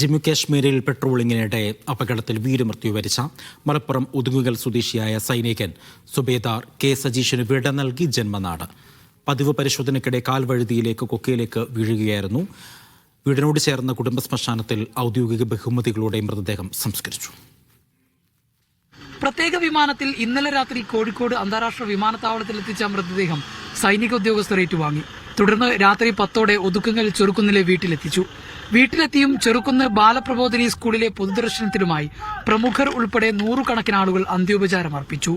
ജമ്മു കാശ്മീരിൽ പെട്രോളിങ്ങിനിടെ അപകടത്തിൽ വീരമൃത്യു വരിച്ച മലപ്പുറം ഒതുങ്ങുകൽ സ്വദേശിയായ സൈനികൻ സുബേദാർ കെ സജീഷിന് വിട നൽകി ജന്മനാട്. പതിവ് പരിശോധനയ്ക്കിടെ കാൽവഴുതിയിലേക്ക് കൊക്കയിലേക്ക് വീഴുകയായിരുന്നു. വീടിനോട് ചേർന്ന കുടുംബ ശ്മശാനത്തിൽ ഔദ്യോഗിക ബഹുമതികളോടെ മൃതദേഹം സംസ്കരിച്ചു. പ്രത്യേക വിമാനത്തിൽ ഇന്നലെ രാത്രി കോഴിക്കോട് അന്താരാഷ്ട്ര വിമാനത്താവളത്തിൽ എത്തിച്ച മൃതദേഹം സൈനിക ഉദ്യോഗസ്ഥർ ഏറ്റുവാങ്ങി. തുടർന്ന് രാത്രി പത്തോടെ ഒതുക്കുങ്ങൽ ചെറുക്കുന്നിലെ വീട്ടിലെത്തിച്ചു. വീട്ടിലെത്തിയും ചെറുക്കുന്ന് ബാലപ്രബോധിനി സ്കൂളിലെ പൊതുദർശനത്തിലുമായി പ്രമുഖർ ഉൾപ്പെടെ നൂറുകണക്കിന് ആളുകൾ അന്ത്യോപചാരം അർപ്പിച്ചു.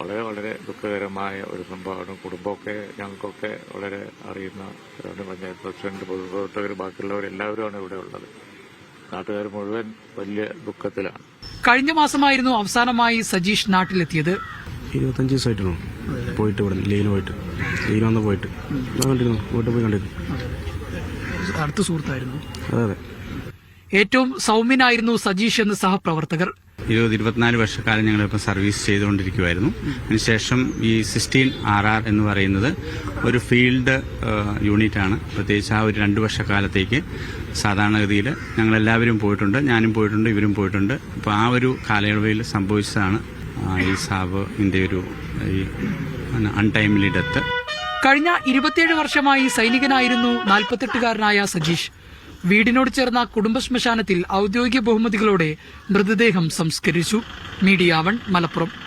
വളരെ വളരെ ദുഃഖകരമായ ഒരു സംഭവമാണ്. കുടുംബമൊക്കെ ഞങ്ങൾക്കൊക്കെ വളരെ അറിയുന്ന പഞ്ചായത്ത് പ്രസിഡന്റ് പൊതുപ്രവർത്തകർ ബാക്കിയുള്ളവരെല്ലാവരുമാണ് ഇവിടെ ഉള്ളത്. നാട്ടുകാർ മുഴുവൻ വലിയ ദുഃഖത്തിലാണ്. കഴിഞ്ഞ മാസമായിരുന്നു അവസാനമായി സജീഷ് നാട്ടിലെത്തിയത്. ഇരുപത്തഞ്ച് ദിവസമായിട്ടാണോ പോയിട്ട് ഇവിടെ ലീന് പോയിട്ട്. ലീന് വന്ന് പോയിട്ട്. ഞാൻ കണ്ടിരുന്നു. വീട്ടിൽ പോയി കണ്ടിരുന്നു. അടുത്ത സുഹൃത്തായിരുന്നു. അതെ അതെ. ഏറ്റവും സൗമ്യനായിരുന്നു സജീഷ് എന്ന് സഹപ്രവർത്തകർ. ഇരുപത് ഇരുപത്തിനാല് വർഷക്കാലം ഞങ്ങളിപ്പോൾ സർവീസ് ചെയ്തുകൊണ്ടിരിക്കുമായിരുന്നു അതിനുശേഷം ഈ സിക്സ്റ്റീൻ ആർ ആർ എന്ന് പറയുന്നത് ഒരു ഫീൽഡ് യൂണിറ്റാണ്. പ്രത്യേകിച്ച് ആ ഒരു രണ്ട് വർഷക്കാലത്തേക്ക് സാധാരണഗതിയിൽ ഞങ്ങളെല്ലാവരും പോയിട്ടുണ്ട്. ഞാനും പോയിട്ടുണ്ട് ഇവരും പോയിട്ടുണ്ട്. അപ്പോൾ ആ ഒരു കാലയളവിൽ സംഭവിച്ചതാണ് ഈ ഇന്റെ ഒരു ഈ അൺടൈംലി ഡെത്ത് കഴിഞ്ഞ ഇരുപത്തിയേഴ് വർഷമായി സൈനികനായിരുന്നു നാൽപ്പത്തെട്ടുകാരനായ സജീഷ്. വീടിനോട് ചേർന്ന കുടുംബ ശ്മശാനത്തിൽ ഔദ്യോഗിക ബഹുമതികളോടെ മൃതദേഹം സംസ്കരിച്ചു. Media one Malappuram.